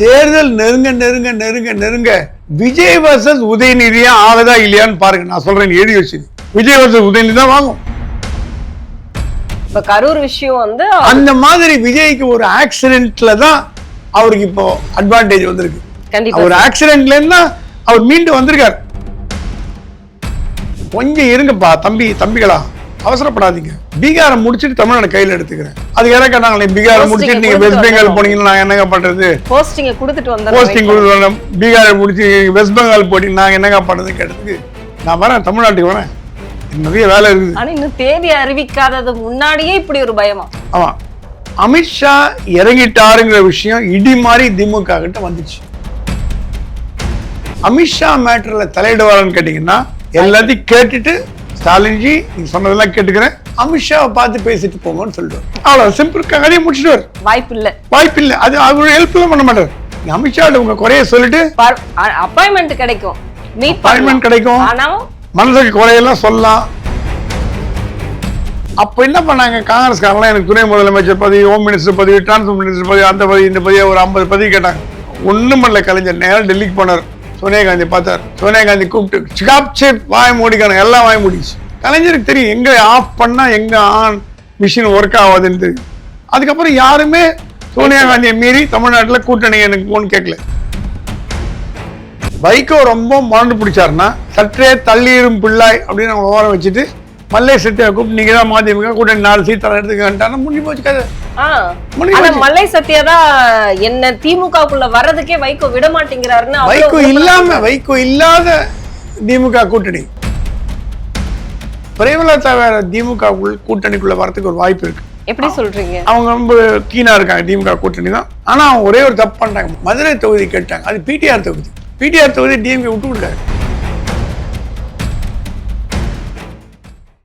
தேர்தல் நெருங்க நெருங்க நெருங்க நெருங்க. விஜய் வர்சஸ் உதயநிதியா ஆகுதா இல்லையான்னு பாருங்க. நான் சொல்றேன் எழுதி வச்சு விஜய் வர்சஸ் உதயநிதி தான் வாங்கும். இப்ப கரூர் விஷயம் வந்து அந்த மாதிரி விஜய்க்கு ஒரு ஆக்சிடென்ட்ல தான் அவருக்கு இப்போ அட்வான்டேஜ் வந்திருக்கு. கண்டிப்பா அவர் ஆக்சிடென்ட்ல இருந்தா அவர் மீண்டு வந்திருக்கார். கொஞ்சம் இருங்கப்பா தம்பி தம்பிகளா. அவசரப்படாதீங்க. பீகாரை முடிச்சிட்டு தமிழ்நாடு கையில எடுத்துக்கிறேன். அது யாரா கேட்டாங்களே பீகாரை முடிச்சிட்டு நீங்க வெஸ்ட் பெங்கால். போனீங்கன்னா நான் என்னங்க பண்றது? போஸ்டிங்க கொடுத்துட்டு போஸ்டிங் வந்தாரு கொடுத்து பீகாரை முடிச்சு வெஸ்ட் பெங்கால் போட்டி நான் என்னங்க பண்றது கேட்டதுக்கு? நான் வரேன் தமிழ்நாட்டுக்கு வரேன். நிறைய வேலை இருக்குது. ஆனா இன்னும் தேதி அறிவிக்காதது முன்னாடியே இப்படி ஒரு பயமா? ஆமா. அமித்ஷா இறங்கிட்டாருங்கிற விஷயம் இடி மாதிரி திமுக கிட்ட வந்துச்சு. அமித்ஷா மேட்டர்ல தலையிடுவாருன்னு கேட்டீங்கன்னா எல்லாத்தையும் கேட்டுட்டு ஸ்டாலின்ஜி நீங்க சொன்னதெல்லாம் கேட்டுக்கிறேன். அமித்ஷாவை பார்த்து பேசிட்டு போங்கன்னு சொல்லிடுவார் அவ்வளவு சிம்பிள் கதையை முடிச்சிடுவார். வாய்ப்பு இல்ல வாய்ப்பு இல்லை அது அவர் ஹெல்ப்லாம் பண்ண மாட்டார். நீங்க அமித்ஷா உங்க குறைய சொல்லிட்டு அப்பாயின்மெண்ட் கிடைக்கும். மீட் Appointment கிடைக்கும். மனசுக்கு குறையெல்லாம் சொல்லலாம். அப்ப என்ன பண்ணாங்க? காங்கிரஸ்காரங்களாம் எனக்கு துணை முதலமைச்சர் பதவி ஹோம் மினிஸ்டர் பதவி டிரான்ஸ்போர்ட் மினிஸ்டர் பதவி அந்த பதவி இந்த பதவி ஒரு ஐம்பது பதவி கேட்டாங்க. ஒண்ணும் பண்ணல. கலைஞர் நேரம் டெல்லிக்கு போனார். சோனியா காந்தி பார்த்தார். சோனியா காந்தி கூப்பிட்டு சிகாப் சேப் வாய் மூடிக்கணும் எல்லாம் வாய் மூடிச்சு. கலைஞருக்கு தெரியும் எங்க ஆஃப் பண்ணா எங்க ஆன் மிஷின் ஒர்க் ஆகாதுன்னு தெரியும். அதுக்கப்புறம் யாருமே சோனியா காந்தியை மீறி தமிழ்நாட்டுல கூட்டணி எனக்கு போன் கேட்கல. வைகோ ரொம்ப மறந்து பிடிச்சாருன்னா சற்றே தள்ளியிரும் பிள்ளாய் அப்படின்னு அவங்க ஓரம் வச்சுட்டு மல்லை சத்தியா கூப்பிட்டு நீங்க தான் மதிமுக கூட்டணி நாலு சீத்தரம் எடுத்துக்கிட்டான்னு முடிஞ்சு போச்சு கதை. ஆனா. மல்லை சத்யா தான் என்ன திமுகக்குள்ள வர்றதுக்கே வைகோ விட மாட்டேங்கிறாருன்னு வைகோ இல்லாம வைகோ இல்லாத திமுக கூட்டணி. பிரேமலதா வேற திமுக குள்- கூட்டணிக்குள்ள வரதுக்கு ஒரு வாய்ப்பு இருக்கு. எப்படி சொல்றீங்க? அவங்க ரொம்ப கீனா இருக்காங்க திமுக கூட்டணி தான். ஆனா அவங்க ஒரே ஒரு தப்பு பண்றாங்க. மதுரை தொகுதி கேட்டாங்க. அது பிடிஆர் தொகுதி. பிடிஆர் தொகுதி டிஎம்கே விட்டு கொடுக்காரு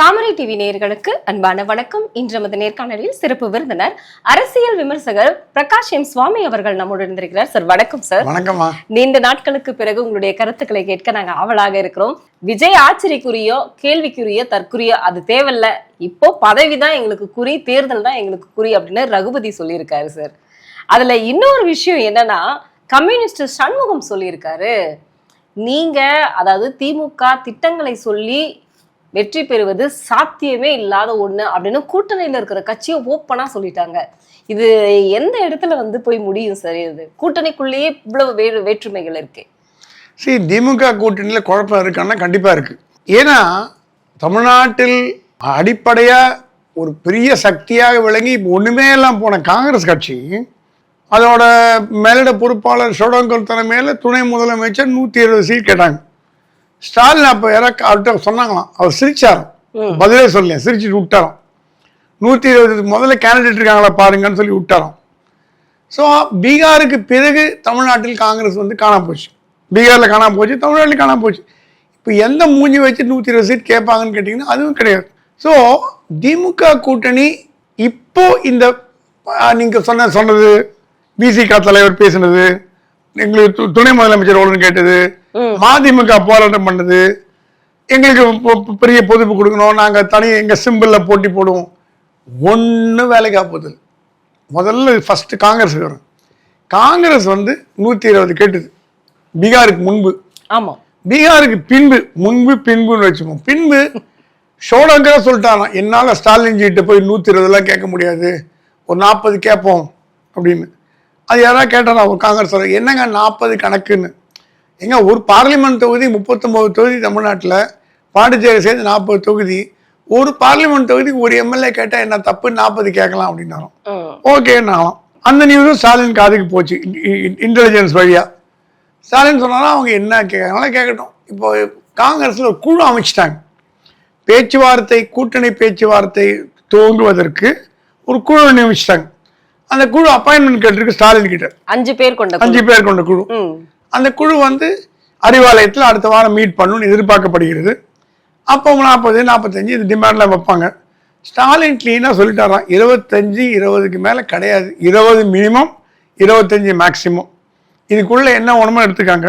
தாமரை டிவி நேயர்களுக்கு அன்பான வணக்கம். இன்று நமது நேர்காணலில் சிறப்பு விருந்தினர் அரசியல் விமர்சகர் பிரகாஷ் எம் சுவாமி அவர்கள் நம்முடன் இருந்திருக்கிறார் சார் வணக்கம் சார். வணக்கம்மா. நீண்ட நாட்களுக்கு பிறகு உங்களுடைய கருத்துக்களை கேட்க நாங்க ஆவலாக இருக்கிறோம். விஜய் ஆச்சரியக்குரியோ கேள்விக்குரியோ தற்குறியோ அது தேவையில்ல. இப்போ பதவி தான் எங்களுக்கு குறி தேர்தல் தான் எங்களுக்கு குறி அப்படின்னு ரகுபதி சொல்லியிருக்காரு சார். அதுல இன்னொரு விஷயம் என்னன்னா கம்யூனிஸ்ட் சண்முகம் சொல்லியிருக்காரு. நீங்க அதாவது திமுக திட்டங்களை சொல்லி வெற்றி பெறுவது சாத்தியமே இல்லாத ஒண்ணு அப்படின்னு கூட்டணியில இருக்கிற கட்சியை ஓப்பனா சொல்லிட்டாங்க. இது எந்த இடத்துல வந்து போய் முடியும் சார் இது? கூட்டணிக்குள்ளேயே இவ்வளவு வேறு வேற்றுமைகள் இருக்கு. சரி திமுக கூட்டணியில் குழப்பம் இருக்கான்னா கண்டிப்பாக இருக்கு. ஏன்னா தமிழ்நாட்டில் அடிப்படையாக ஒரு பெரிய சக்தியாக விளங்கி இப்போ ஒன்றுமே எல்லாம் போன காங்கிரஸ் கட்சி அதோட மேலிட பொறுப்பாளர் சோடங்கல் தலைமையில் துணை முதலமைச்சர் நூற்றி இருபது சீட் கேட்டாங்க. ஸ்டாலின் அப்போ யாராவது அவர்கிட்ட சொன்னாங்களாம். அவர் சிரிச்சாராம். பதிலே சொல்லல சிரிச்சுட்டு விட்டாராம். நூற்றி இருபது முதல்ல கேண்டிடேட் இருக்காங்களா பாருங்கன்னு சொல்லி விட்டாராம். ஸோ பீகாருக்கு பிறகு தமிழ்நாட்டில் காங்கிரஸ் வந்து காணாம போச்சு. பீகாரில் காணாம போச்சு தமிழ்நாட்டில் காணாம போச்சு. இப்போ எந்த மூஞ்சி வச்சு நூற்றி இருபது சீட் கேட்பாங்கன்னு கேட்டிங்கன்னா அதுவும் கிடையாது. ஸோ திமுக கூட்டணி இப்போ இந்த நீங்கள் சொன்ன சொன்னது பிசிக தலைவர் பேசினது எங்களுக்கு துணை முதலமைச்சர் ஒன்று கேட்டது மதிமுக போராட்டம் பண்ணது. எங்களுக்கு பெரிய பொதுப்பு கொடுக்கணும். நாங்கள் தனி எங்கள் சிம்பிளில் போட்டி போடுவோம். ஒன்றும் வேலைக்கு ஆகுது முதல்ல ஃபர்ஸ்ட் காங்கிரஸ் வரும். காங்கிரஸ் வந்து நூற்றி இருபது கேட்டுது. பீகாருக்கு முன்பு. ஆமா. பீகாருக்கு பின்பு முன்பு பின்புன்னு வச்சுப்போம். பின்பு ஷோடங்கரா சொல்லிட்டாராம் என்னால் ஸ்டாலின்ஜிகிட்ட போய் நூற்றி இருபதுலாம் கேட்க முடியாது. ஒரு நாற்பது கேட்போம் அப்படின்னு. அது யாராவது கேட்டாரா ஒரு காங்கிரஸ் என்னங்க நாற்பது கணக்குன்னு. ஏங்க ஒரு பார்லிமெண்ட் தொகுதி முப்பத்தொம்போது தொகுதி தமிழ்நாட்டில் பாண்டிச்சேரி சேர்ந்து நாற்பது தொகுதி. ஒரு பார்லிமெண்ட் தொகுதிக்கு ஒரு எம்எல்ஏ கேட்டால் என்ன தப்பு? நாற்பது கேட்கலாம் அப்படின்னாலும். ஓகேன்னாலும் அந்த நியூஸும் ஸ்டாலின் காதுக்கு போச்சு. இன்டெலிஜென்ஸ் வழியா. ஸ்டாலின் சொன்னாலும் அவங்க என்ன கேட்கறாங்களோ கேட்கட்டும். இப்போ காங்கிரஸ்ல ஒரு குழு அமைச்சிட்டாங்க. பேச்சுவார்த்தை கூட்டணி பேச்சுவார்த்தை துவங்குவதற்கு ஒரு குழு நியமிச்சிட்டாங்க அந்த குழு அப்பாயின்மெண்ட் கேட்டிருக்கு ஸ்டாலின் கிட்ட. அஞ்சு பேர் கொண்ட. அஞ்சு பேர் கொண்ட குழு. அந்த குழு வந்து அறிவாலயத்தில் அடுத்த வாரம் மீட் பண்ணணும்னு எதிர்பார்க்கப்படுகிறது. அப்போ நாற்பது நாற்பத்தஞ்சு இது டிமாண்டில் வைப்பாங்க. ஸ்டாலின் க்ளீனாக சொல்லிட்டாராம். இருபத்தஞ்சி இருபதுக்கு மேலே கிடையாது. இருபது மினிமம் இருபத்தஞ்சி மேக்ஸிமம் இதுக்குள்ளே என்ன ஒன்றுமோ எடுத்துக்காங்க.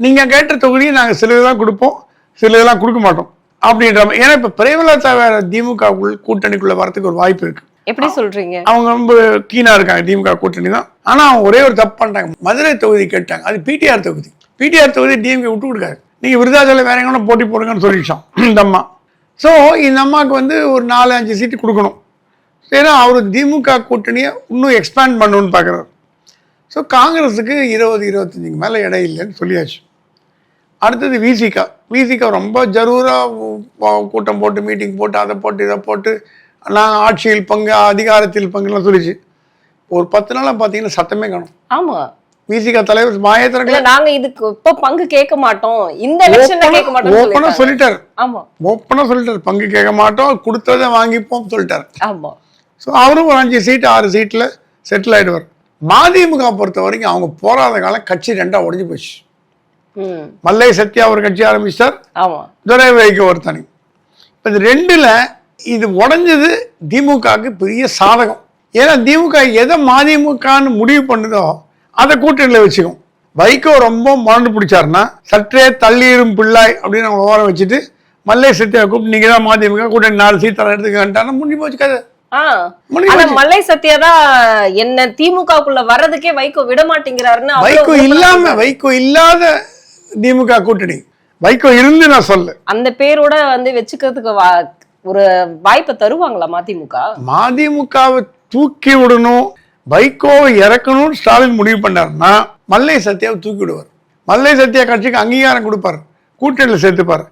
நீங்கள் கேட்ட தொகுதியை நாங்கள் சிலது கொடுப்போம். சிலதெல்லாம் கொடுக்க மாட்டோம். அப்படின்ற மாதிரி. ஏன்னா இப்போ பிரேமலதா வேறு திமுக கூட்டணிக்குள்ளே வரதுக்கு ஒரு வாய்ப்பு இருக்குது எப்படி சொல்றீங்க? அவங்க ரொம்ப கீனா இருக்காங்க திமுக கூட்டணி தான். ஆனா அவங்க ஒரே ஒரு தப்பு பண்ணிட்டாங்க. மதுரை தொகுதி கேட்டாங்க. அது பிடிஆர் தொகுதி. பிடிஆர் தொகுதி டிஎம்கே விட்டு கொடுக்காது. நீங்க விருதாச்சலம் வேற எங்கன்னா போட்டி போடுங்கன்னு சொல்லிடுச்சோம் இந்த அம்மா. ஸோ இந்த அம்மாவுக்கு வந்து ஒரு நாலு அஞ்சு சீட்டு கொடுக்கணும். ஏன்னா அவர் திமுக கூட்டணியை இன்னும் எக்ஸ்பேண்ட் பண்ணணும்னு பார்க்குறாரு ஸோ காங்கிரஸுக்கு இருபது இருபத்தஞ்சுக்கு மேலே இடம் இல்லைன்னு சொல்லியாச்சு. அடுத்தது விசிகா விசிகா ரொம்ப ஜரூராக கூட்டம் போட்டு மீட்டிங் போட்டு அதை போட்டு இதை போட்டு நான் ஆட்சியில் பங்கு அதிகாரத்தில் பங்குலாம் சொல்லிச்சு. ஒரு பத்து நாளாக பார்த்தீங்கன்னா சத்தமே காணும். ஆமா. விசிகா தலைவர் மாயத்திரங்களை நாங்க இதுக்கு இப்ப பங்கு கேட்க மாட்டோம். இந்த எலெக்ஷன்ல கேட்க மாட்டோம் ஓப்பனாக சொல்லிட்டாரு. ஆமா. ஓப்பனாக சொல்லிட்டாரு. பங்கு கேட்க மாட்டோம். கொடுத்ததை வாங்கிப்போம் சொல்லிட்டாரு. ஆமா. ஸோ அவரும் ஒரு அஞ்சு சீட்டு ஆறு சீட்டில் செட்டில் ஆயிடுவார். மதிமுக பொறுத்த வரைக்கும் அவங்க போராத காலம் கட்சி ரெண்டாக உடைஞ்சு போச்சு. மல்லை சத்யா ஒரு கட்சி ஆரம்பிச்சார். ஆமா. துரை வைக்க ஒரு தனி. இப்போ இது ரெண்டுல இது உடைஞ்சது திமுகவுக்கு பெரிய சாதகம். ஏன்னா திமுக எதை மதிமுகன்னு முடிவு பண்ணுதோ அதை கூட்டணியில் வச்சுக்கும். வைகோ ரொம்ப மறந்து பிடிச்சாருன்னா சற்றே தள்ளீரும் பிள்ளாய் அப்படின்னு அவங்க ஓரம் வச்சுட்டு மல்லை சத்யா கூப்பிட்டு நீங்க தான் மதிமுக கூட்டணி நாலு சீட்டெல்லாம் எடுத்துக்கிட்டாங்கன்னா முடிஞ்சு போச்சு கதை. மல்லை சத்யா தான் என்ன திமுகக்குள்ள வர்றதுக்கே வைகோ விட மாட்டேங்கிறாருன்னு வைகோ இல்லாம வைகோ இல்லாத திமுக கூட்டணி. வைகோ இருந்து நான் சொல்ல அந்த பேரோட வந்து வச்சுக்கிறதுக்கு ஒரு வாய்ப்பை தருவாங்களா மதிமுக? மதிமுகவை தூக்கி விடணும் வைகோவை இறக்கணும்னு ஸ்டாலின் முடிவு பண்ணாருன்னா மல்லை சத்யாவை தூக்கி விடுவார். மல்லை சத்யா கட்சிக்கு அங்கீகாரம் கொடுப்பார் கூட்டணியில் சேர்த்துப்பார்.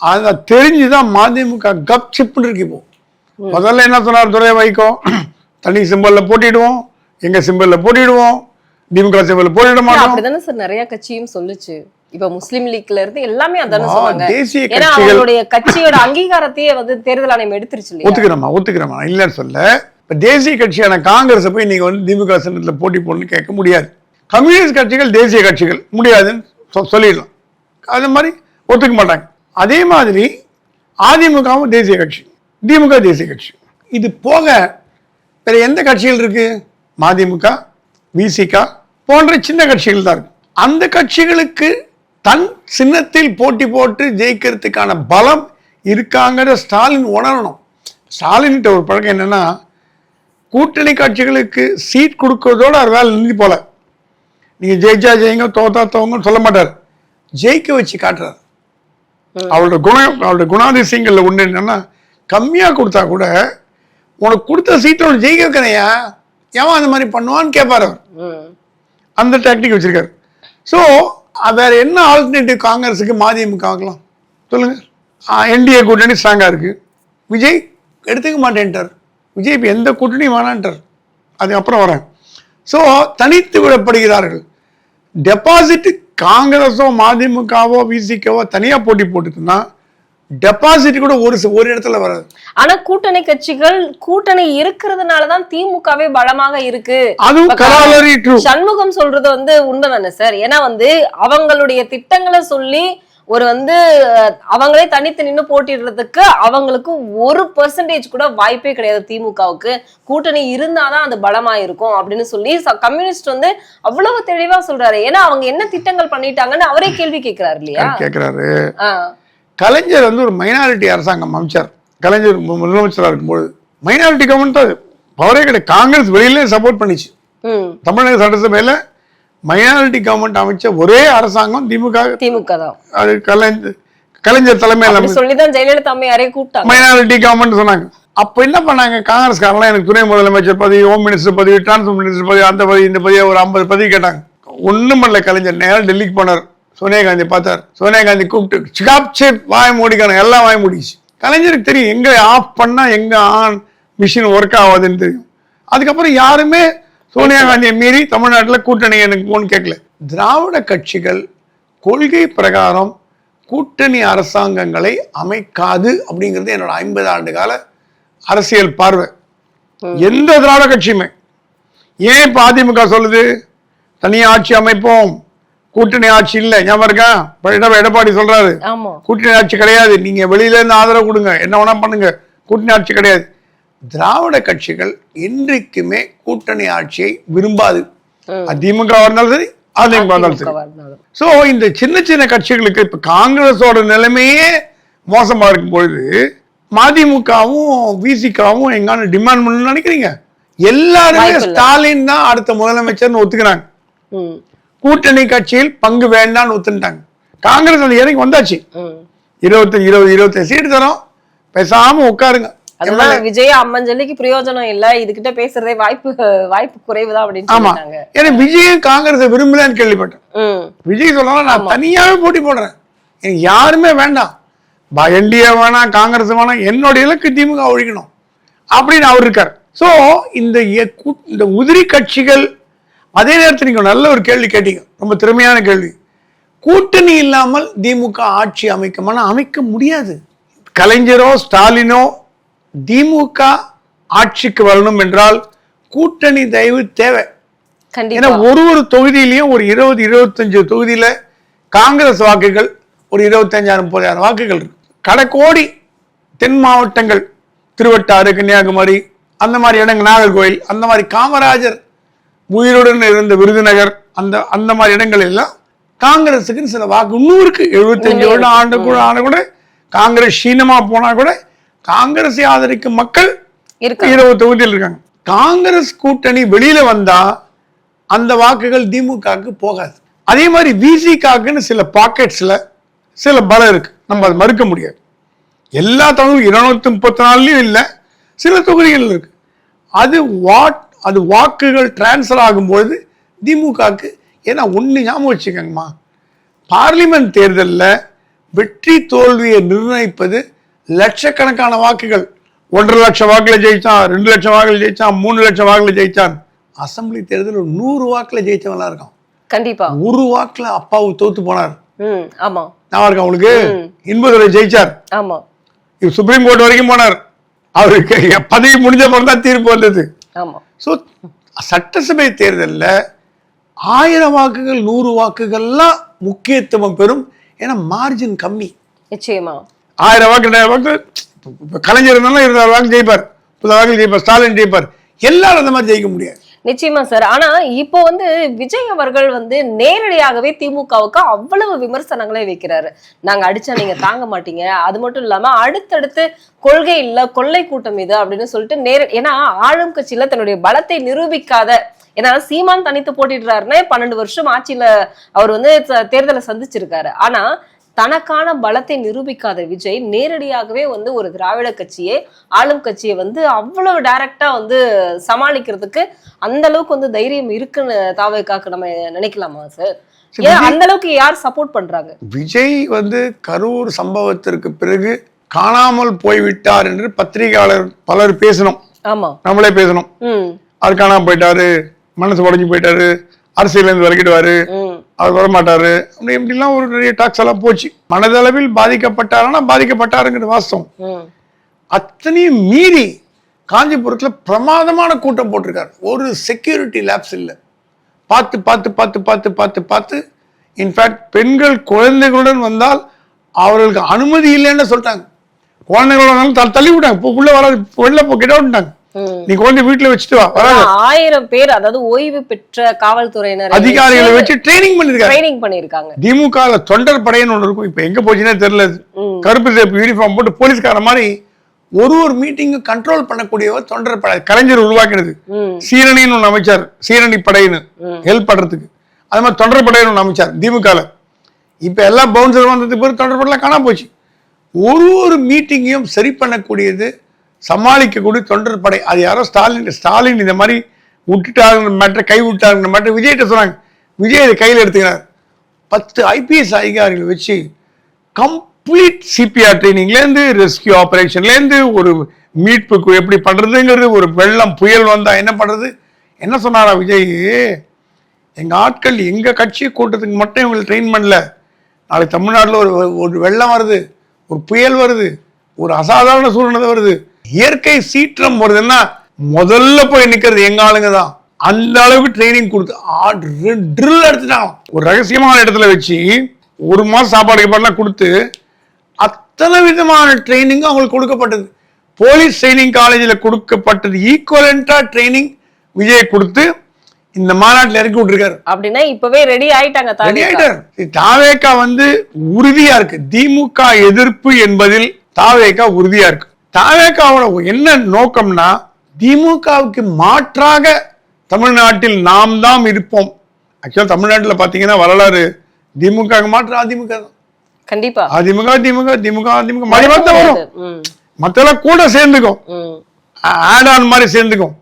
அதை தெரிஞ்சுதான் மதிமுக கப் சிப்புன்னு இருக்கு இப்போ. முதல்ல என்ன சொன்னார் துரை வைகோ? தனி சிம்பல்ல போட்டிடுவோம் எங்க சிம்பல்ல போட்டிடுவோம் திமுக சிம்பல்ல போட்டிட மாட்டோம். நிறைய கட்சியும் சொல்லுச்சு. இப்ப முஸ்லிம் லீக்ல இருந்து எல்லாமே அதானே சொன்னாங்க. ஏன்னா அவங்களுடைய கட்சியோட அங்கீகாரத்தையே வந்து தேர்தல் ஆணையம் எடுத்துருச்சு ஒத்துக்கிறோமா ஒத்துக்கிறோமா இல்லைன்னு சொல்ல இப்போ தேசிய கட்சியான காங்கிரஸை போய் நீங்கள் வந்து திமுக சின்னத்தில் போட்டி போடணும்னு கேட்க முடியாது. கம்யூனிஸ்ட் கட்சிகள் தேசிய கட்சிகள் முடியாதுன்னு சொல்லிடலாம். அது மாதிரி ஒத்துக்க மாட்டாங்க. அதே மாதிரி அதிமுகவும் தேசிய கட்சி திமுக தேசிய கட்சி. இது போக வேற எந்த கட்சிகள் இருக்கு? மதிமுக விசிக போன்ற சின்ன கட்சிகள் தான் இருக்கு. அந்த கட்சிகளுக்கு தன் சின்னத்தில் போட்டி போட்டு ஜெயிக்கிறதுக்கான பலம் இருக்காங்கிற ஸ்டாலின் உணரணும். ஸ்டாலின்கிட்ட ஒரு பழக்கம் என்னன்னா கூட்டணி கட்சிகளுக்கு சீட் கொடுக்கறதோட அவர் வேலை நின்று போல. நீங்க ஜெயிச்சா ஜெயிங்க தோத்தா தோங்கன்னு சொல்ல மாட்டார். ஜெயிக்க வச்சு காட்டுறாரு. அவளோட குணம் அவளோட குணாதிசயங்கள்ல ஒண்ணு என்னன்னா கம்மியா கொடுத்தா கூட உனக்கு கொடுத்த சீட்டை உனக்கு ஜெயிக்க வைக்கணையா ஏன் அந்த மாதிரி பண்ணுவான்னு கேட்பார் அவர். அந்த டாக்டிக் வச்சிருக்காரு. ஸோ வேற என்ன ஆல்டர்னேட்டிவ் காங்கிரஸுக்கு மதிமுகலாம் சொல்லுங்க. என்டிஏ கூட்டணி ஸ்ட்ராங்காக இருக்கு. விஜய் எடுத்துக்க மாட்டேன்ட்டார். விஜய் இப்போ எந்த கூட்டணியும் வேணான்ட்டார். அதுக்கப்புறம் வரேன். ஸோ தனித்து விடப்படுகிறார்கள். டெபாசிட் காங்கிரஸோ மதிமுகவோ விசிகவோ தனியாக போட்டி போட்டுதுன்னா டெபாசிட் கூட ஒரு ஒரு இடத்துல வராது. ஆனா கூட்டணி கட்சிகள் கூட்டணி இருக்கிறதுனாலதான் திமுகவே பலமாக இருக்கு. அதுவும் சண்முகம் சொல்றது வந்து உண்மைதானே சார்? ஏன்னா வந்து அவங்களுடைய திட்டங்களை சொல்லி ஒரு வந்து அவங்களே தனித்து நின்னு போட்டிடுறதுக்கு அவங்களுக்கு ஒரு பெர்சன்டேஜ் கூட வாய்ப்பே கிடையாது திமுகவுக்கு. கூட்டணி இருந்தாதான் அது பலமா இருக்கும் அப்படின்னு சொல்லி கம்யூனிஸ்ட் வந்து அவ்வளவு தெளிவா சொல்றாரு. ஏன்னா அவங்க என்ன திட்டங்கள் பண்ணிட்டாங்கன்னு அவரே கேள்வி கேட்கிறாரு இல்லையா? கேட்கிறாரு. கலைஞர் வந்து ஒரு மைனாரிட்டி அரசாங்கம் அமைச்சார். கலைஞர் முதலமைச்சராக இருக்கும்போது. மைனாரிட்டி கவர்மெண்ட் தான் அது. பவரே கிடையாது. காங்கிரஸ் வெளியிலே சப்போர்ட் பண்ணிச்சு. தமிழக சட்டசபையில் மைனாரிட்டி கவர்மெண்ட் அமைச்ச ஒரே அரசாங்கம் திமுக. திமுக தான். அது கலைஞர் கலைஞர் தலைமையில் சொல்லிதான் ஜெயலலிதா அம்மையாரே கூப்பிட்டாங்க. மைனாரிட்டி கவர்மெண்ட் சொன்னாங்க. அப்போ என்ன பண்ணாங்க? காங்கிரஸ்காரெல்லாம் எனக்கு துணை முதலமைச்சர் பதவி ஹோம் மினிஸ்டர் பதவி டிரான்ஸ்போர்ட் மினிஸ்டர் பதவி அந்த பதவி இந்த பதவி ஒரு ஐம்பது பதவி கேட்டாங்க. ஒன்றும் பண்ணல கலைஞர். நேரம் டெல்லிக்கு போனார். சோனியா காந்தி பார்த்தார். சோனியா காந்தி கூப்பிட்டு சிகாப் சேப் வாய் மூடிக்கணும் எல்லாம் வாய் மூடிச்சு கலைஞருக்கு தெரியும் எங்க ஆஃப் பண்ணா எங்க ஆன் மிஷின் ஒர்க் ஆகாதுன்னு தெரியும். அதுக்கப்புறம் யாருமே சோனியா காந்தியை மீறி தமிழ்நாட்டில் கூட்டணி எனக்கு போன்னு கேட்கல. திராவிட கட்சிகள் கொள்கை பிரகாரம் கூட்டணி அரசாங்கங்களை அமைக்காது அப்படிங்கிறது என்னோட ஐம்பது ஆண்டு கால அரசியல் பார்வை. எந்த திராவிட கட்சியுமே. ஏன் இப்ப அதிமுக சொல்லுது? தனி ஆட்சி அமைப்போம். கூட்டணி ஆட்சி இல்லை. ஞாபகம் இருக்கா? எடப்பாடி சொல்றாரு? கூட்டணி ஆட்சி கிடையாது. நீங்க வெளியில இருந்து ஆதரவு கொடுங்க. என்ன வேணா பண்ணுங்க. கூட்டணி ஆட்சி கிடையாது. திராவிட கட்சிகள் என்றைக்குமே கூட்டணி ஆட்சியை விரும்பாது. அது திமுக இருந்தாலும் சரி அதிமுக இருந்தாலும் சரி. சோ இந்த சின்ன சின்ன கட்சிகளுக்கு இப்ப காங்கிரஸோட நிலைமையே மோசமா இருக்கும் பொழுது மதிமுகவும் விசிகாவும் எங்கான டிமாண்ட் பண்ணணும்னு நினைக்கிறீங்க? எல்லாருமே. ஸ்டாலின் தான் அடுத்த முதலமைச்சர்னு ஒத்துக்கிறாங்க. கூட்டணி கட்சியில் பங்கு வேண்டாம்னு ஒத்துட்டாங்க காங்கிரஸ் அந்த இறங்கி வந்தாச்சு. ம். இருபத்தஞ்சு இருபது இருபத்தஞ்சு சீட்டு தரோம். பேசாம உட்காருங்க. அதுதான் விஜய் அம்மஞ்சலிக்கு பிரயோஜனம் இல்ல. இதுகிட்ட பேசுறதே வாய்ப்பு வாய்ப்பு குறைவுதான் அப்படின்னு ஆமா. ஏன்னா விஜயும் காங்கிரஸை விரும்பலன்னு கேள்விப்பட்டேன். விஜய் சொல்லலாம் நான் தனியாவே போட்டி போடுறேன். எனக்கு யாருமே வேண்டாம். என்டிஏ வேணாம் காங்கிரஸ் வேணாம் என்னோட இலக்கு திமுக ஒழிக்கணும் அப்படின்னு அவர் இருக்கார். ஸோ இந்த இந்த உதிரி கட்சிகள் அதே நேரத்தில் நீங்க நல்ல ஒரு கேள்வி கேட்டீங்க. ரொம்ப திறமையான கேள்வி. கூட்டணி இல்லாமல் திமுக ஆட்சி அமைக்குமானா அமைக்க முடியாது. கலைஞரோ ஸ்டாலினோ திமுக ஆட்சிக்கு வரணும் என்றால் கூட்டணி தயவு தேவை. ஏன்னா ஒரு ஒரு தொகுதியிலையும் ஒரு இருபது இருபத்தஞ்சு தொகுதியில காங்கிரஸ் வாக்குகள் ஒரு இருபத்தஞ்சாயிரம் முப்பதாயிரம் வாக்குகள் இருக்கு. கடைக்கோடி தென் மாவட்டங்கள் திருவட்டாறு கன்னியாகுமரி அந்த மாதிரி இடங்கள் நாகர்கோயில் அந்த மாதிரி காமராஜர் உயிருடன் இருந்த விருதுநகர் அந்த அந்த மாதிரி இடங்கள் எல்லாம் காங்கிரஸுக்கு சில வாக்கு இன்னும் இருக்கு எழுபத்தஞ்சு வருடம் ஆண்டு கூட ஆண்டு கூட காங்கிரஸ் சீனமா போனா கூட காங்கிரஸை ஆதரிக்கும் மக்கள் இருபது தொகுதியில் இருக்காங்க. காங்கிரஸ் கூட்டணி வெளியில வந்தா அந்த வாக்குகள் திமுகவுக்கு போகாது. அதே மாதிரி விசிகாக்குன்னு சில பாக்கெட்ஸ்ல சில பலம் இருக்கு. நம்ம அதை மறுக்க முடியாது. எல்லா தொகுதியும் இருநூத்தி முப்பத்தி நாலுலயும் இல்லை சில தொகுதிகள் இருக்கு. அது வாட் அது வாக்குகள் டிரான்ஸ்ஃபர் ஆகும்பொழுது திமுகவுக்கு ஏன்னா ஒன்று ஞாபகம் வச்சுக்கோங்கம்மா. பார்லிமெண்ட் தேர்தலில் வெற்றி தோல்வியை நிர்ணயிப்பது லட்சக்கணக்கான வாக்குகள். ஒன்றரை லட்சம் வாக்குல ஜெயிச்சான் ரெண்டு லட்சம் வாக்குல ஜெயிச்சான் மூணு லட்சம் வாக்குல ஜெயிச்சான் அசெம்பிளி தேர்தலில் நூறு வாக்குல ஜெயிச்சவன்லாம் இருக்கான். கண்டிப்பா. ஒரு வாக்குல அப்பாவு தோத்து போனார். ஆமா. நான் இருக்கேன் அவனுக்கு இன்பதுரை ஜெயிச்சார். ஆமா. சுப்ரீம் கோர்ட் வரைக்கும் போனார். அவருக்கு பதவி முடிஞ்ச பிறகு தான் தீர்ப்பு வந்தது. ஸோ சட்டசபை தேர்தலில் ஆயிரம் வாக்குகள் நூறு வாக்குகள்லாம் முக்கியத்துவம் பெறும். ஏன்னா மார்ஜின் கம்மி. நிச்சயமா. ஆயிரம் வாக்கு ரெண்டாயிரம் வாக்கு இப்போ கலைஞர் இருந்தாலும் இருபதாயிரம் வாக்கு ஜெயிப்பார். முப்பது வாக்கு ஜெயிப்பார். ஸ்டாலின் ஜெயிப்பார். எல்லாரும் அந்த மாதிரி ஜெயிக்க முடியாது. நிச்சயமா சார். ஆனா இப்போ வந்து விஜய் அவர்கள் வந்து நேரடியாகவே திமுகவுக்கு அவ்வளவு விமர்சனங்களை வைக்கிறாரு. நாங்க அடிச்சா நீங்க தாங்க மாட்டீங்க. அது மட்டும் இல்லாம அடுத்தடுத்து கொள்கை இல்ல கொள்ளை கூட்டம் இது அப்படின்னு சொல்லிட்டு நேர ஏன்னா ஆளும் கட்சியில தன்னுடைய பலத்தை நிரூபிக்காத ஏன்னா சீமான் தனித்து போட்டிடுறாருன்னா பன்னெண்டு வருஷம் ஆட்சியில அவர் வந்து தேர்தலை சந்திச்சிருக்காரு. ஆனா தனக்கான பலத்தை நிரூபிக்காத விஜய் நேரடியாகவே வந்து ஒரு திராவிட கட்சியே ஆளும் கட்சியை வந்து அவ்வளவு டைரக்டா வந்து சமாளிக்கிறதுக்கு அந்த அளவுக்கு வந்து தைரியம் இருக்குன்னு தாவைக்காக்கு நம்ம நினைக்கலாமா சார் அந்த அளவுக்கு யார் சப்போர்ட் பண்றாங்க? விஜய் வந்து கரூர் சம்பவத்திற்கு பிறகு காணாமல் போய்விட்டார் என்று பத்திரிகையாளர் பலர் பேசணும். ஆமா. நம்மளே பேசணும். அவர் காணாம போயிட்டாரு மனசு உடஞ்சி போயிட்டாரு அரசியலேருந்து விலகிடுவாரு. ம். அவர் வரமாட்டாரு. அப்படி இப்படிலாம் ஒரு நிறைய டாக்ஸ் எல்லாம் போச்சு. மனதளவில் பாதிக்கப்பட்டாருன்னா பாதிக்கப்பட்டாருங்கிறது வாஸ்தவம். அத்தனையும் மீறி காஞ்சிபுரத்துல பிரமாதமான கூட்டம் போட்டிருக்காரு. ஒரு செக்யூரிட்டி லேப்ஸ் இல்லை. பார்த்து பார்த்து பார்த்து பார்த்து பார்த்து பார்த்து இன்ஃபேக்ட் பெண்கள் குழந்தைகளுடன் வந்தால் அவர்களுக்கு அனுமதி இல்லைன்னு சொல்லிட்டாங்க. குழந்தைகளோட தள்ளி விட்டாங்க. இப்போ உள்ள வராது. வெளில விட்டாங்க ம். நீ குழந்தை வீட்டுல வச்சுட்டு வா ஆயிரம் பேர் அதாவது ஓய்வு பெற்ற காவல்துறையினர் அதிகாரிகளை வச்சு ட்ரைனிங் பண்ணிருக்காரு ட்ரைனிங் பண்ணிருக்காங்க. திமுக தொண்டர் படைன்னு ஒண்ணு இருக்கும். இப்ப எங்க போச்சுன்னே தெரியல. கருப்பு சேப்பு யூனிஃபார்ம் போட்டு போலீஸ்கார மாதிரி ஒரு ஒரு மீட்டிங்கும் கண்ட்ரோல் பண்ணக்கூடியவர் தொண்டர் படை கலைஞர் உருவாக்கினது. சீரணின்னு ஒன்று அமைச்சார். சீரணி படைன்னு ஹெல்ப் பண்றதுக்கு. அது மாதிரி தொண்டர் படைன்னு ஒன்று அமைச்சார் திமுகல. இப்ப எல்லாம் பவுன்சர் வந்ததுக்கு பிறகு தொண்டர் படையெல்லாம் காணாம போச்சு. ஒரு ஒரு மீட்டிங்கையும் சரி பண்ணக்கூடியது சமாளிக்கக்கூடிய தொண்டர் படை. அது யாரோ ஸ்டாலின் ஸ்டாலின் இந்த மாதிரி விட்டுட்டாருங்கிற மேட்டர் கை விட்டாருங்கிற மேட்டர் விஜய்கிட்ட சொன்னாங்க. விஜய் இதை கையில் எடுத்துக்கிறார். பத்து ஐபிஎஸ் அதிகாரிகள் வச்சு கம்ப்ளீட் சிபிஆர் ட்ரைனிங்லேருந்து ரெஸ்கியூ ஆப்ரேஷன்லேருந்து ஒரு மீட்புக்கு எப்படி பண்ணுறதுங்கிறது ஒரு வெள்ளம் புயல் வந்தால் என்ன பண்ணுறது என்ன சொன்னாரா விஜய்? எங்கள் ஆட்கள் எங்கள் கட்சி கூட்டத்துக்கு மட்டும் இவங்களை ட்ரெயின் பண்ணல. நாளைக்கு தமிழ்நாட்டில் ஒரு ஒரு வெள்ளம் வருது ஒரு புயல் வருது ஒரு அசாதாரண சூழ்நிலை வருது. இயற்கை சீற்றம் வருதுன்னா முதல்ல போய் நிற்கிறது எங்க ஆளுங்க தான். அந்த அளவுக்கு ட்ரைனிங் கொடுத்து ட்ரில் எடுத்துட்டாங்க ஒரு ரகசியமான இடத்துல வச்சு ஒரு மாசம் சாப்பாடு கீப்பாடுலாம் கொடுத்து அத்தனை விதமான ட்ரைனிங்கும் அவங்களுக்கு கொடுக்கப்பட்டது. போலீஸ் ட்ரைனிங் காலேஜில் கொடுக்கப்பட்டது ஈக்குவலண்டா ட்ரைனிங் விஜய் கொடுத்து இந்த மாநாட்டில் இறக்கி விட்டுருக்காரு. அப்படின்னா இப்பவே ரெடி ஆயிட்டாங்க ரெடி தாவேகா. ஆயிட்டார். தாவேக்கா வந்து உறுதியா இருக்கு. திமுக எதிர்ப்பு என்பதில் தாவேக்கா உறுதியா இருக்கு. தாவேக்காவோட என்ன நோக்கம்னா திமுகவுக்கு மாற்றாக தமிழ்நாட்டில் நாம் தான் இருப்போம். ஆக்சுவலா தமிழ்நாட்டில் பாத்தீங்கன்னா வரலாறு திமுக மாற்று அதிமுக தான். கண்டிப்பா. அதிமுக திமுக திமுக அதிமுக மாறி மாறி தான் வரும். ம், மத்தெல்லாம் கூட சேர்ந்துக்கும். ஆட் ஆன் மாதிரி சேர்ந்துக்கும்.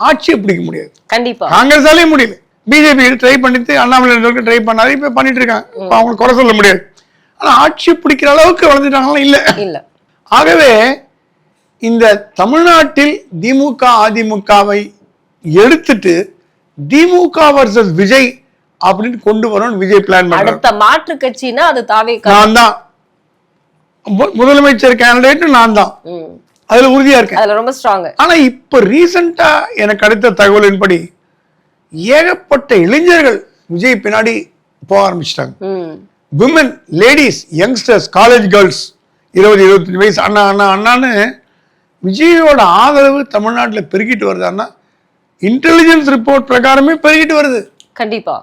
ஆட்சியை பிடிக்க முடியாது. கண்டிப்பா. காங்கிரஸாலே முடியல. பிஜேபி ட்ரை பண்ணிட்டு அண்ணாமலை ட்ரை பண்ணாரு இப்ப பண்ணிட்டு இருக்காங்க. இப்ப அவங்க குறை சொல்ல முடியாது. ஆனா ஆட்சி பிடிக்கிற அளவுக்கு வளர்ந்துட்டாங்களா? இல்ல. இல்ல. ஆகவே இந்த தமிழ்நாட்டில் திமுக அதிமுகவை எடுத்துட்டு திமுக வர்சஸ் விஜய் அப்படின்னு கொண்டு வரணும்னு விஜய் பிளான் அடுத்த மாற்று கட்சினா அது தாவேகா நான் தான். முதலமைச்சர் கேண்டிடேட் நான் தான். அதுல உறுதியா இருக்கேன். அதுல ரொம்ப ஸ்ட்ராங் ஆனா இப்ப ரீசெண்டா எனக்கு கிடைத்த தகவலின்படி ஏகப்பட்ட இளைஞர்கள் விஜய் பின்னாடி போக ஆரம்பிச்சிட்டாங்க. Women ladies youngsters college girls இருபது இருபத்தஞ்சு வயசு அண்ணா அண்ணா அண்ணான்னு விஜயோட ஆதரவு தமிழ்நாட்டில் பெருகிட்டு வருது அண்ணா இன்டெலிஜென்ஸ் ரிப்போர்ட் பிரகாரமே பெருகிட்டு வருது. கண்டிப்பா.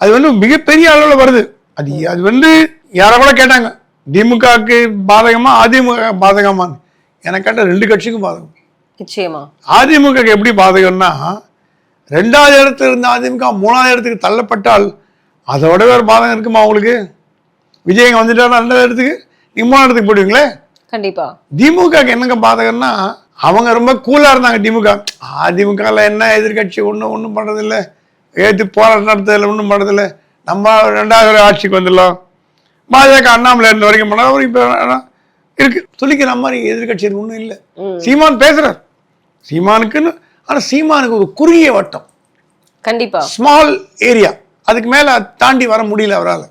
அது வந்து மிகப்பெரிய அளவில் வருது. அது அது வந்து யாரோ கூட கேட்டாங்க. திமுகவுக்கு பாதகமா அதிமுக பாதகமான்னு. எனக்கு கேட்ட ரெண்டு கட்சிக்கும் பாதகம். நிச்சயமா. அதிமுக எப்படி பாதகம்னா ரெண்டாவது இடத்துல இருந்த அதிமுக மூணாவது இடத்துக்கு தள்ளப்பட்டால் அதோட வேற பாதகம் இருக்குமா அவங்களுக்கு விஜய் வந்துட்டாரா ரெண்டாவது இடத்துக்கு நீங்க மூணாவது இடத்துக்கு போடுவீங்களே கண்டிப்பா. திமுக என்னங்க பாதகம்னா அவங்க ரொம்ப கூலா இருந்தாங்க திமுக. அதிமுகல என்ன எதிர்க்கட்சி ஒன்றும் ஒன்றும் பண்றதில்ல. ஏத்து போராட்டம் நடத்ததில்ல ஒன்றும் பண்றதில்ல. நம்ம ரெண்டாவது ஆட்சிக்கு வந்துடலாம். பாஜக அண்ணாமலை இருந்த வரைக்கும் பண்ணா அவர் இப்போ இருக்கு. சொல்லிக்கிற மாதிரி எதிர்க்கட்சி ஒன்றும் இல்லை. சீமான் பேசுறார். சீமானுக்குன்னு ஆனா சீமானுக்கு ஒரு குறுகிய வட்டம். கண்டிப்பா. ஸ்மால் ஏரியா அதுக்கு மேல தாண்டி வர முடியல அவரால்.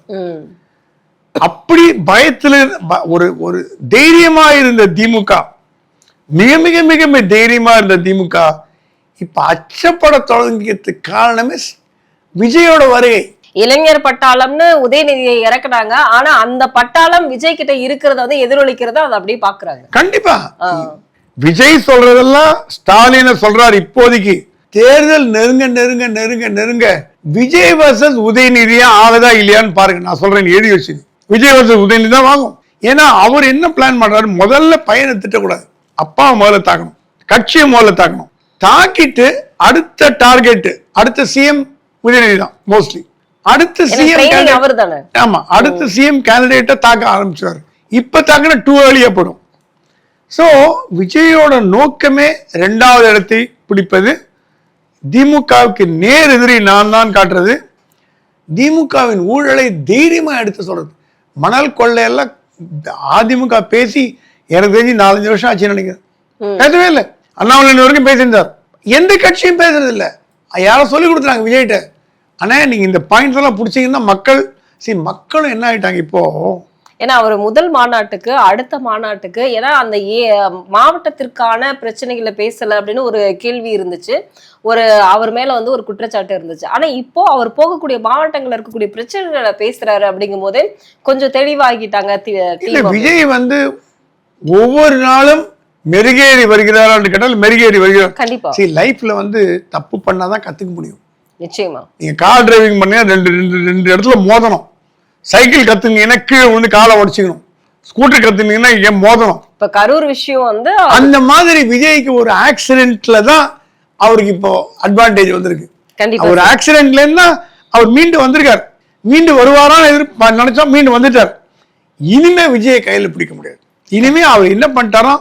அப்படி பயத்துல ஒரு ஒரு தைரியமா இருந்த திமுக மிக மிக மிக மிக தைரியமா இருந்த திமுக இப்ப அச்சப்பட தொடங்கியதுக்கு காரணமே விஜயோட வருகை. இளைஞர் பட்டாளம்னு உதயநிதியை இறக்குனாங்க ஆனா அந்த பட்டாளம் விஜய் கிட்ட இருக்கிறத வந்து எதிரொலிக்கிறத அதை அப்படியே பாக்குறாங்க. கண்டிப்பா. விஜய் சொல்றதெல்லாம் ஸ்டாலினை சொல்றாரு இப்போதைக்கு. தேர்தல் நெருங்க நெருங்க நெருங்க நெருங்க. விஜய் வர்சஸ் உதயநிதியா ஆகுதா இல்லையான்னு பாருங்க. நான் சொல்றேன் எழுதி வச்சு விஜய் உதயநிதி தான் வாங்கும். ஏன்னா அவர் என்ன பிளான் பண்றாரு? முதல்ல பையனை திட்டக்கூடாது அப்பாவை முதல்ல தாக்கணும். கட்சியை முதல்ல தாக்கணும். தாக்கிட்டு அடுத்த டார்கெட் அடுத்த சிஎம் உதயநிதி தான் மோஸ்ட்லி அடுத்த சிஎம் ஆமா அடுத்த சிஎம் கேண்டிடேட்டை தாக்க ஆரம்பிச்சாரு. இப்ப தாக்கின டூ ஏர்லியா போடும். ஸோ விஜயோட நோக்கமே ரெண்டாவது இடத்தை பிடிப்பது. திமுகவுக்கு நேர் எதிரி நான் தான் காட்டுறது. திமுகவின் ஊழலை தைரியமா எடுத்து சொல்றது. மணல் கொள்ளையெல்லாம் அதிமுக பேசி எனக்கு தெரிஞ்சு நாலஞ்சு வருஷம் ஆச்சு நினைக்கிறேன். பேசவே இல்லை. அண்ணாமலை வரைக்கும் பேசியிருந்தார். எந்த கட்சியும் பேசுறது இல்லை. யாரோ சொல்லி கொடுத்துறாங்க விஜய்கிட்ட. அண்ணா நீங்க இந்த பாயிண்ட்ஸ் எல்லாம் பிடிச்சீங்கன்னா மக்கள் சரி மக்களும் என்ன ஆயிட்டாங்க இப்போ? ஏன்னா அவர் முதல் மாநாட்டுக்கு அடுத்த மாநாட்டுக்கு ஏன்னா அந்த ஏ மாவட்டத்திற்கான பிரச்சனைகளை பேசல அப்படின்னு ஒரு கேள்வி இருந்துச்சு. ஒரு அவர் மேல வந்து ஒரு குற்றச்சாட்டு இருந்துச்சு. ஆனா இப்போ அவர் போகக்கூடிய மாவட்டங்கள்ல இருக்கக்கூடிய பிரச்சனைகளை பேசுறாரு அப்படிங்கும் போதே கொஞ்சம் தெளிவாகிட்டாங்க. விஜய் வந்து ஒவ்வொரு நாளும் மெருகேறி வருகிறாரான்னு கேட்டால் மெருகேறி வருகிறார். கண்டிப்பா. சரி லைஃப்ல வந்து தப்பு பண்ணாதான் கத்துக்க முடியும். நிச்சயமா. நீங்க கார் டிரைவிங் பண்ணீங்க ரெண்டு ரெண்டு ரெண்டு இடத்துல மோதணும். சைக்கிள் கத்துனீங்கன்னா கீழே வந்து காலை உடச்சிக்கணும். ஸ்கூட்டர் கத்துனீங்கன்னா ஏன் மோதணும்? இப்ப கரூர் விஷயம் வந்து அந்த மாதிரி விஜய்க்கு ஒரு ஆக்சிடென்ட்ல தான் அவருக்கு இப்போ அட்வான்டேஜ் வந்திருக்கு. கண்டிப்பா அவர் ஆக்சிடென்ட்ல இருந்தா அவர் மீண்டு வந்திருக்கார். மீண்டு வருவாரான்னு எதிர் நினைச்சா மீண்டு வந்துட்டார். இனிமே விஜயை கையில பிடிக்க முடியாது. இனிமே அவர் என்ன பண்ணிட்டாரோ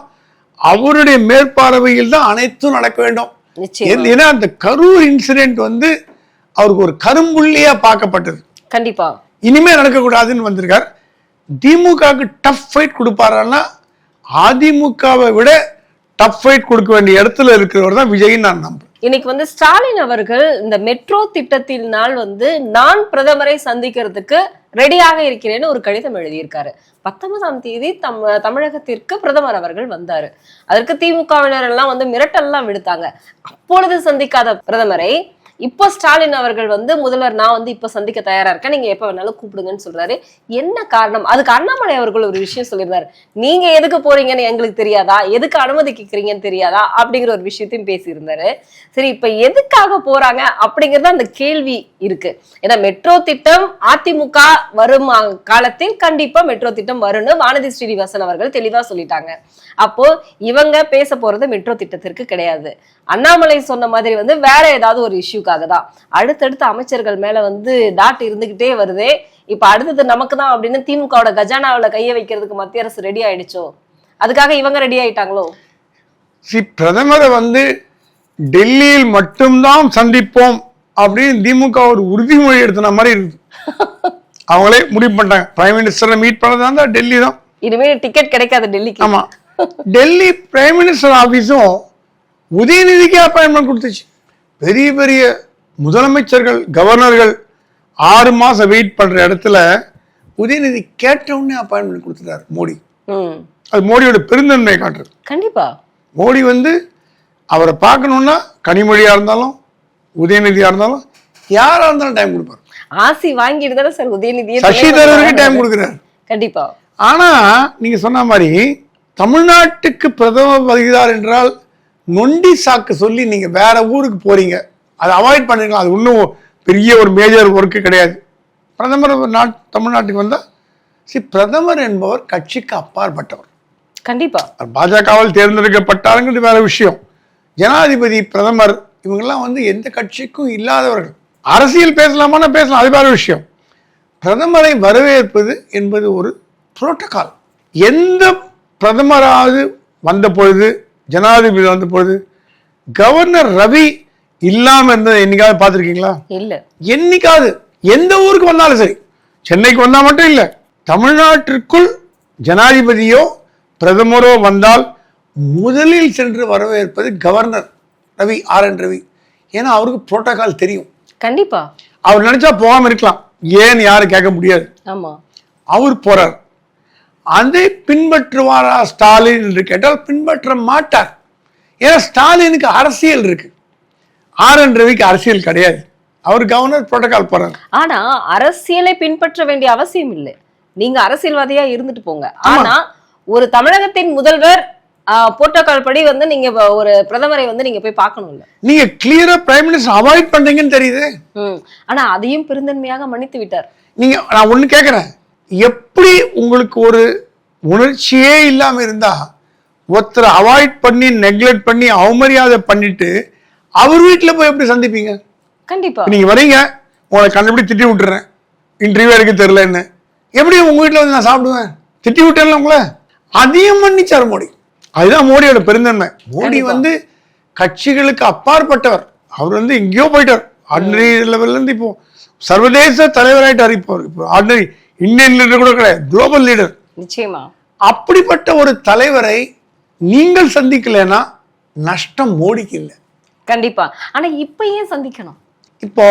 அவருடைய மேற்பார்வையில் தான் அனைத்தும் நடக்க வேண்டும். ஏன்னா அந்த கரூர் இன்சிடென்ட் வந்து அவருக்கு ஒரு கரும்புள்ளியா பார்க்கப்பட்டது. கண்டிப்பா. இனிமே நடக்கக்கூடாதுன்னு வந்திருக்கார். திமுகவுக்கு டஃப் ஃபைட் கொடுப்பாருன்னா அதிமுகவை விட டஃப் ஃபைட் கொடுக்க வேண்டிய இடத்துல இருக்கிறவர் தான் விஜய்ன்னு நான் நம்புறேன். இன்னைக்கு வந்து ஸ்டாலின் அவர்கள் இந்த மெட்ரோ திட்டத்தினால் வந்து நான் பிரதமரை சந்திக்கிறதுக்கு ரெடியாக இருக்கிறேன்னு ஒரு கடிதம் எழுதியிருக்காரு. பத்தொன்பதாம் தேதி தம் தமிழகத்திற்கு பிரதமர் அவர்கள் வந்தாரு. அதற்கு திமுகவினர் எல்லாம் வந்து மிரட்டல்லாம் விடுத்தாங்க. அப்பொழுது சந்திக்காத பிரதமரை இப்போ ஸ்டாலின் அவர்கள் வந்து முதல்வர் நான் வந்து இப்போ சந்திக்க தயாரா இருக்கேன். நீங்க எப்ப வேணாலும் கூப்பிடுங்கன்னு சொல்றாரு. என்ன காரணம்? அதுக்கு அண்ணாமலை அவர்கள் ஒரு விஷயம் சொல்லியிருந்தாரு. நீங்க எதுக்கு போறீங்கன்னு எங்களுக்கு தெரியாதா? எதுக்கு அனுமதி கேட்குறீங்கன்னு தெரியாதா? அப்படிங்கிற ஒரு விஷயத்தையும் பேசியிருந்தாரு. சரி இப்ப எதுக்காக போறாங்க? அப்படிங்கிறது அந்த கேள்வி இருக்கு. ஏன்னா மெட்ரோ திட்டம் அதிமுக வரும் காலத்தில் கண்டிப்பா மெட்ரோ திட்டம் வரும்னு வானதி ஸ்ரீனிவாசன் அவர்கள் தெளிவா சொல்லிட்டாங்க. அப்போ இவங்க பேச போறது மெட்ரோ திட்டத்திற்கு கிடையாது. அண்ணாமலை சொன்ன மாதிரி வந்து வேற ஏதாவது ஒரு இஷ்யூக்காக தான் அடுத்தடுத்த அமைச்சர்கள் மேல வந்து டாட் இருந்துகிட்டே வருதே. இப்ப அடுத்தது நமக்கு தான் அப்படின்னு திமுகவோட கஜானாவுல கைய வைக்கிறதுக்கு மத்திய அரசு ரெடி ஆயிடுச்சோ? அதுக்காக இவங்க ரெடி ஆயிட்டாங்களோ? பிரதமரை வந்து டெல்லியில் மட்டும்தான் சந்திப்போம் அப்படின்னு திமுக ஒரு உறுதிமொழி எடுத்துன மாதிரி இருக்குது அவங்களே முடிவு பண்ணிட்டாங்க. பிரைம் மினிஸ்டரை மீட் பண்ணதா இருந்தா டெல்லி தான். இனிமே டிக்கெட் கிடைக்காது டெல்லிக்கு. ஆமா. டெல்லி பிரைம் மினிஸ்டர் ஆபீஸும் உதயநிதிக்கு அப்பாயின்மெண்ட் கொடுத்துச்சு. பெரிய பெரிய முதலமைச்சர்கள் கவர்னர்கள் ஆறு மாசம் வெயிட் பண்ற இடத்துல உதயநிதி கேட்ட உடனே அப்பாயின்மெண்ட் கொடுத்துட்டாரு மோடி. அது மோடியோட பெருந்தன்மையை காட்டுறது கண்டிப்பா. மோடி வந்து அவரை பார்க்கணுன்னா கனிமொழியா இருந்தாலும் உதயநிதியா இருந்தாலும் யாரா இருந்தாலும் டைம் கொடுப்பாரு. ஆசி வாங்கிட்டு தானே சார் உதயநிதியை சசி தரூருக்கு டைம் கொடுக்குறாரு. கண்டிப்பா. ஆனா நீங்க சொன்ன மாதிரி தமிழ்நாட்டுக்கு பிரதமர் வருகிறார் என்றால் நொண்டி சாக்கு சொல்லி நீங்க வேற ஊருக்கு போறீங்க. அதை அவாய்ட் பண்ணிருக்கலாம் அது இன்னும் பெரிய ஒரு மேஜர் ஒர்க்கு கிடையாது. பிரதமர் நாட் தமிழ்நாட்டுக்கு வந்தா சி பிரதமர் என்பவர் கட்சிக்கு அப்பாற்பட்டவர். கண்டிப்பா. பாஜகவால் தேர்ந்தெடுக்கப்பட்டாருங்கிறது வேற விஷயம். ஜனாதிபதி பிரதமர் இவங்கெல்லாம் வந்து எந்த கட்சிக்கும் இல்லாதவர்கள். அரசியல் பேசலாமான்னா பேசலாம். அது வேற விஷயம். பிரதமரை வரவேற்பது என்பது ஒரு புரோட்டோகால் எந்த பிரதமராவது வந்த பொழுது ஜனாதிபதி வந்த பொழுது கவர்னர் ரவி இல்லாம இருந்ததை என்னைக்காவது பார்த்துருக்கீங்களா? இல்ல. என்னைக்காவது எந்த ஊருக்கு வந்தாலும் சரி. சென்னைக்கு வந்தா மட்டும் இல்லை தமிழ்நாட்டிற்குள் ஜனாதிபதியோ பிரதமரோ வந்தால் முதலில் சென்று வரவேற்பது governor Ravi R N Ravi. ஏன்னா அவருக்கு புரோட்டோகால் தெரியும். கண்டிப்பா. அவர் நினைச்சா போகாம இருக்கலாம். ஏன்னு யாரும் கேட்க முடியாது. ஆமா. அவர் போறார். அதை பின்பற்றுவாரா ஸ்டாலின் என்று கேட்டால் பின்பற்ற மாட்டார். ஏன்னா ஸ்டாலினுக்கு அரசியல் இருக்கு. ஆர் என் ரவிக்கு அரசியல் கிடையாது. அவர் கவர்னர் புரோட்டோகால் போறார். ஆனா அரசியலை பின்பற்ற வேண்டிய அவசியம் இல்லை. நீங்க அரசியல்வாதியா இருந்துட்டு போங்க. ஆனா ஒரு தமிழகத்தின் முதல்வர் புரோட்டோகால் படி வந்து நீங்க ஒரு பிரதமரை வந்து நீங்க போய் பார்க்கணும்ல. நீங்க கிளியரா பிரைம் மினிஸ்டர் அவாய்ட் பண்றீங்கன்னு தெரியுது. ஆனா அதையும் பெருந்தன்மையாக மன்னித்து விட்டார். நீங்க நான் ஒண்ணு கேட்குறேன் எப்படி உங்களுக்கு ஒரு உணர்ச்சியே இல்லாம இருந்தா ஒருத்தரை அவாய்ட் பண்ணி நெக்லெக்ட் பண்ணி அவமரியாதை பண்ணிட்டு அவர் வீட்டுல போய் எப்படி சந்திப்பீங்க? கண்டிப்பா. நீங்க வரீங்க உங்களை கண்டுபிடி திட்டி விட்டுறேன். இன்டர்வியூ எடுக்க தெரியலன்னு. எப்படி உங்க வீட்டுல வந்து நான் சாப்பிடுவேன்? திட்டி விட்டேன்ல உங்களை? அதையும் மன்னிச்சார் மோடி. அதுதான் மோடியோட பெருந்தன்மை. மோடி. வந்து கட்சிகளுக்கு அப்பாற்பட்டவர். அவர் வந்து எங்கேயோ போயிட்டார். ஆர்டினரி லெவல்ல இருந்து இப்போ சர்வதேச தலைவராயிட்டார் இப்போ. இப்போ ஆர்டினரி இந்தியன் லீடர் கூட கிடையாது குளோபல் லீடர் நிச்சயமா. அப்படிப்பட்ட ஒரு தலைவரை நீங்கள் சந்திக்கலைன்னா நஷ்டம் மோடிக்கு இல்லை. கண்டிப்பா. ஆனா இப்ப ஏன் சந்திக்கணும்? இப்போ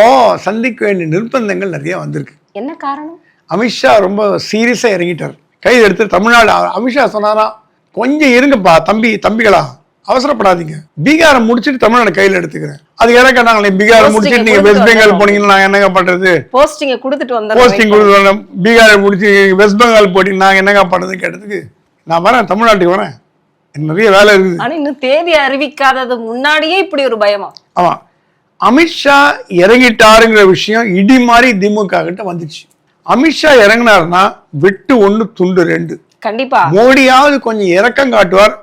சந்திக்க வேண்டிய நிர்பந்தங்கள் நிறைய வந்திருக்கு. என்ன காரணம்? அமித்ஷா ரொம்ப சீரியஸா இறங்கிட்டார். கைது எடுத்து தமிழ்நாடு அமித்ஷா சொன்னாராம் கொஞ்சம் இருங்கப்பா தம்பி தம்பிகளா அவசரப்படாதீங்க. பீகாரை முடிச்சிட்டு தமிழ்நாடு கையில எடுத்துக்கிறேன். அது என்ன கேட்டாங்களே பீகாரை முடிச்சிட்டு நீங்க கொடுத்துட்டு வெஸ்ட் பெங்கால். போனீங்கன்னா நான் என்னங்க பண்றது? போஸ்டிங்க கொடுத்துட்டு போஸ்டிங் வந்தாங்க கொடுத்து பீகாரை முடிச்சு வெஸ்ட் பெங்கால் போட்டீங்க நான் என்னங்க பண்றது கேட்டதுக்கு? நான் வரேன் தமிழ்நாட்டுக்கு வரேன். நிறைய வேலை இருக்குது. ஆனா இன்னும் தேதி அறிவிக்காதது முன்னாடியே இப்படி ஒரு பயமா? ஆமா. அமித்ஷா இறங்கிட்டாருங்கிற விஷயம் இடி மாதிரி திமுக கிட்ட வந்துச்சு. அமித்ஷா இறங்கினாருன்னா வெட்டு ஒண்ணு துண்டு ரெண்டு. கண்டிப்பா. மோடியாவது கொஞ்சம் இரக்கம் காட்டுவார்.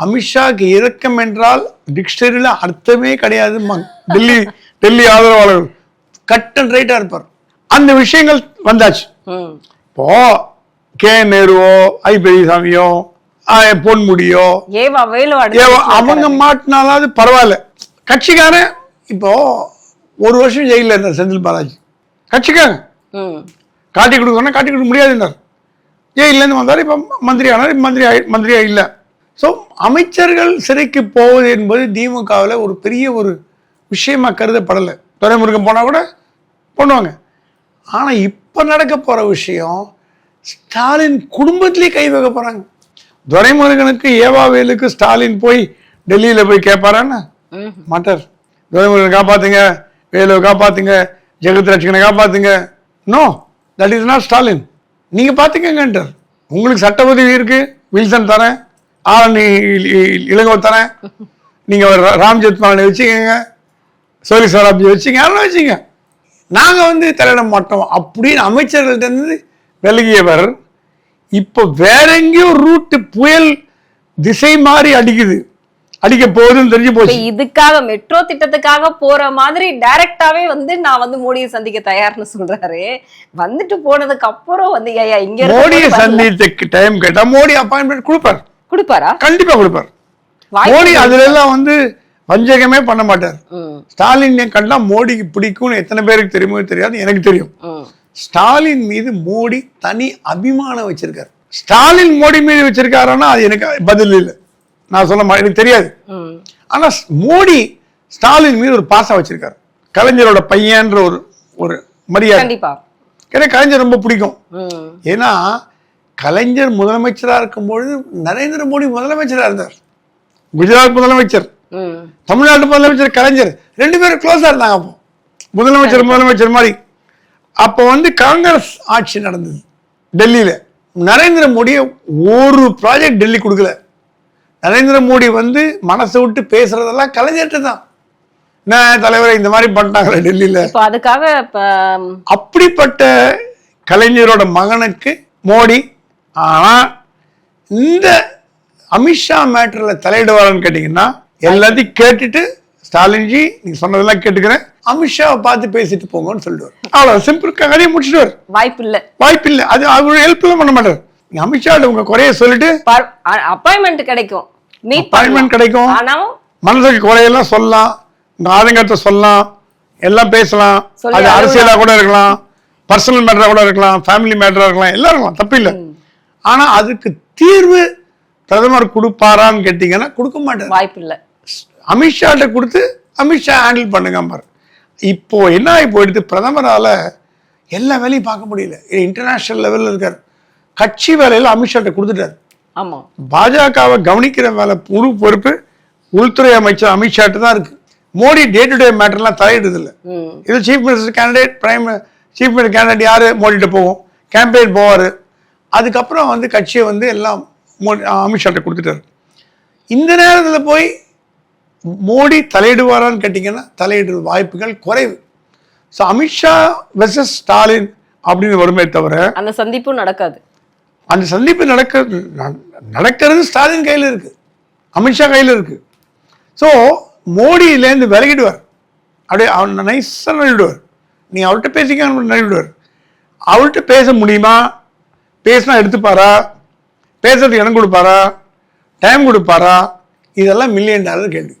அமித்ஷாக்கு இரக்கம் என்றால் டிக்ஷனரியில அர்த்தமே கிடையாது. டெல்லி டெல்லி ஆதரவாளர்கள். கட் அண்ட் ரைட்டா இருப்பார். அந்த விஷயங்கள் வந்தாச்சு. இப்போ கே நேருவோ ஐ பெரியசாமியோ பொன்முடியோ அவங்க. மாட்டினாலாவது பரவாயில்ல. கட்சிக்காரன் இப்போ ஒரு வருஷம் ஜெயிலில் இருந்தார் செந்தில் பாலாஜி. கட்சிக்காரன். காட்டி கொடுக்கணும்னா காட்டி கொடுக்க முடியாதுன்னார். ஜெயிலேருந்து வந்தார் இப்போ மந்திரி ஆனார் மந்திரி ஆயி- மந்திரியா இல்லை. ஸோ அமைச்சர்கள் சிறைக்கு போவது என்பது திமுகவில் ஒரு பெரிய ஒரு விஷயமா கருதப்படலை. துறைமுருகன் போனால் கூட பண்ணுவாங்க. ஆனால் இப்போ நடக்க போற விஷயம் ஸ்டாலின் குடும்பத்திலே கை வைக்க போறாங்க. துரைமுருகனுக்கு ஏவாவேலுக்கு ஸ்டாலின் போய் டெல்லியில போய் கேட்பாரான்னா. மாட்டார். துரைமுருகன் காப்பாத்துங்க வேலுவை காப்பாத்துங்க ஜெகத் ரட்சகனை காப்பாத்துங்க. No that is not Stalin நீங்க பாத்துக்கங்கன்றார். உங்களுக்கு சட்ட உதவி இருக்கு வில்சன் தரேன் ஆரணி இளங்கோ தரேன் நீங்க ஒரு ராம் ஜெத்மாலனை வச்சுக்கோங்க. சோலி சராப்ஜி வச்சுங்க அதெல்லாம் வச்சுங்க நாங்க வந்து தலையிட மாட்டோம். அப்படின்னு அமைச்சர்கள்ட்ட இருந்து விலகியவர் இப்போ வேற எங்கேயோ ரூட்டு புயல் திசை மாறி அடிக்குது. அடிக்க போகுதுன்னு தெரிஞ்சு போச்சு. இதுக்காக மெட்ரோ திட்டத்துக்காக போற மாதிரி டைரக்டாவே வந்து நான் வந்து மோடியை சந்திக்க தயார்னு சொல்றாரு. வந்துட்டு போனதுக்கு அப்புறம் வந்து ஐயா இங்க மோடியை. சந்தித்த டைம் கேட்டா மோடி அப்பாயின்மெண்ட் கொடுப்பார். கொடுப்பாரா? கண்டிப்பா கொடுப்பார். மோடி அதுல எல்லாம் வந்து வஞ்சகமே பண்ண மாட்டார். ஸ்டாலின் கண்டா மோடிக்கு பிடிக்கும்னு எத்தனை பேருக்கு தெரியுமோ தெரியாது எனக்கு தெரியும். ஸ்டாலின் மீது மோடி தனி அபிமானம் வச்சிருக்காரு. ஸ்டாலின் மோடி மீது வச்சிருக்காருன்னா அது எனக்கு பதில் இல்லை. நான் சொல்ல எனக்கு தெரியாது. ஆனா மோடி ஸ்டாலின் மீது ஒரு பாசம் வச்சிருக்காரு. கலைஞரோட பையன்ற ஒரு ஒரு மரியாதை. எனக்கு கலைஞர் ரொம்ப பிடிக்கும். ஏன்னா கலைஞர் முதலமைச்சரா இருக்கும்பொழுது நரேந்திர மோடி முதலமைச்சரா இருந்தார். குஜராத் முதலமைச்சர். தமிழ்நாட்டு முதலமைச்சர் கலைஞர். ரெண்டு பேரும் க்ளோஸா இருந்தாங்க அப்போ. முதலமைச்சர் முதலமைச்சர் மாதிரி. அப்போ வந்து காங்கிரஸ் ஆட்சி நடந்தது டெல்லியில. நரேந்திர மோடியை ஒரு ப்ராஜெக்ட் டெல்லி கொடுக்கல. நரேந்திர மோடி வந்து மனசை விட்டு பேசுறதெல்லாம் கலைஞர்கிட்ட தான். என்ன தலைவரை இந்த மாதிரி பண்ணிட்டாங்களே டெல்லியில. அதுக்காக அப்படிப்பட்ட கலைஞரோட மகனுக்கு மோடி ஆனா இந்த அமித்ஷா மேட்டர்ல தலையிடுவாரான்னு கேட்டீங்கன்னா எல்லாத்தையும் கேட்டுட்டு ஸ்டாலின்ஜி நீங்க சொன்னதெல்லாம் கேட்டுக்கிறேன். அமித்ஷாவை பார்த்து பேசிட்டு போங்கன்னு சொல்லிடுவார். அவ்வளவு சிம்பிள் கதையை முடிச்சிடுவார். வாய்ப்பு இல்ல வாய்ப்பு இல்லை அது அவர் ஹெல்ப்லாம் பண்ண மாட்டார். நீங்க அமித்ஷா உங்க குறைய சொல்லிட்டு அப்பாயின்மெண்ட் கிடைக்கும். மீட் Appointment கிடைக்கும். மனசுக்கு குறையெல்லாம் சொல்லலாம். உங்க ஆதங்கத்தை சொல்லலாம். எல்லாம் பேசலாம். அது அழுவலாம். அரசியலா கூட இருக்கலாம். பர்சனல் மேட்டரா கூட இருக்கலாம். ஃபேமிலி மேட்டரா இருக்கலாம். எல்லாம் இருக்கலாம். தப்பு இல்லை ஆனா அதுக்கு தீர்வு பிரதமர் கொடுப்பாரான்னு கேட்டீங்கன்னா கொடுக்க மாட்டார். வாய்ப்பு இல்ல அமித்ஷாட்ட கொடுத்து அமித்ஷா ஹேண்டில் பண்ணுங்க பாரு. இப்போ என்ன ஆகி போயிடுது? பிரதமரால எல்லா வேலையும் பார்க்க முடியல. இன்டர்நேஷனல் லெவல்ல இருக்கார். கட்சி வேலையில அமித்ஷாட்ட கொடுத்துட்டாரு. ஆமா. பாஜகவை கவனிக்கிற மேல முழு பொறுப்பு உள்துறை அமைச்சர் அமித்ஷாட்டு தான் இருக்கு. மோடி டே டு டே மேட்டர்லாம் தலையிடுது இல்லை. இது chief minister candidate prime chief minister candidate யாரு? மோடிட்ட போவோம். கேம்பெயின் போவார். அதுக்கப்புறம் வந்து கட்சியை வந்து எல்லாம் மோடி அமித்ஷாட்ட கொடுத்துட்டாரு. இந்த நேரத்தில் போய் மோடி தலையிடுவாரான்னு கேட்டிங்கன்னா தலையிடுற வாய்ப்புகள் குறைவு. ஸோ அமித்ஷா வெர்சஸ் ஸ்டாலின் அப்படின்னு வருமே தவிர அந்த சந்திப்பும் நடக்காது. அந்த சந்திப்பு நடக்கிறது ந- நடக்கிறது ஸ்டாலின் கையில் இருக்கு. அமித்ஷா கையில் இருக்கு. ஸோ மோடியிலேருந்து விலகிடுவார். அப்படியே அவன் நைஸாக நழுவிடுவார். நீ அவர்கிட்ட பேசிக்க நழுவிடுவார். அவர்கிட்ட பேச முடியுமா? பேசினா எடுத்துப்பாரா? பேசுறதுக்கு இடம் கொடுப்பாரா? டைம் கொடுப்பாரா? இதெல்லாம் மில்லியன் டாலர் கேள்வி.